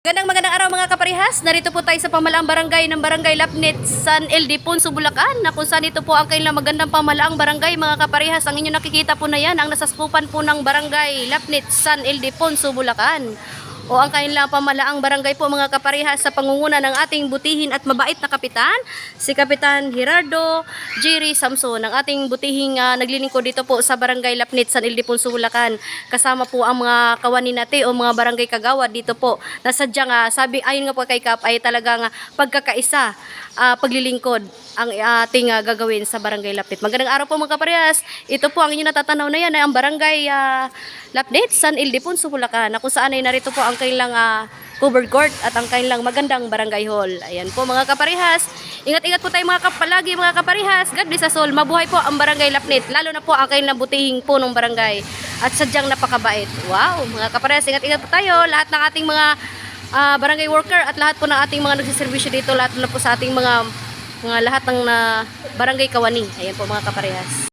Gandang magandang araw mga kaparihas. Narito po tayo sa pamalaang barangay ng Barangay Lapnit, San Ildefonso, Bulacan. Na kung saan ito po ang kailang magandang pamalaang barangay mga kaparihas. Ang inyo nakikita po na yan, ang nasaskupan po ng Barangay Lapnit, San Ildefonso, Bulacan. O ang kanilang pamalaang barangay po mga kaparihas sa pangunguna ng ating butihin at mabait na kapitan, si Kapitan Gerardo Jerry Samson, ang ating butihing ah, naglilingkod dito po sa Barangay Lapnit, San Ildefonso, Bulacan. Kasama po ang mga kawani natin o mga barangay kagawad dito po na sadyang ah, sabi ayon nga po kay Kap ay talagang ah, pagkakaisa ah, paglilingkod ang ating ah, gagawin sa Barangay Lapnit. Magandang araw po mga kaparehas. Ito po ang inyo natatanaw na yan ay ang Barangay ah, Lapnit, San Ildefonso, Bulacan. Na kung saan ay narito po ang kailang ah, covered court at ang kailang magandang barangay hall. Ayan po mga kaparehas. Ingat-ingat po tayo mga kapalagi mga kaparehas. God bless us all. Mabuhay po ang Barangay Lapnit. Lalo na po ang kailang butihing punong barangay. At sadyang napakabait. Wow, mga kaparehas. Ingat-ingat po tayo. Lahat ng ating mga ah, barangay worker at lahat po ng ating mga nagsiservisyo dito. Lahat na po sa ating mga mga lahat ng na barangay kawani. Ayan po mga kaparehas.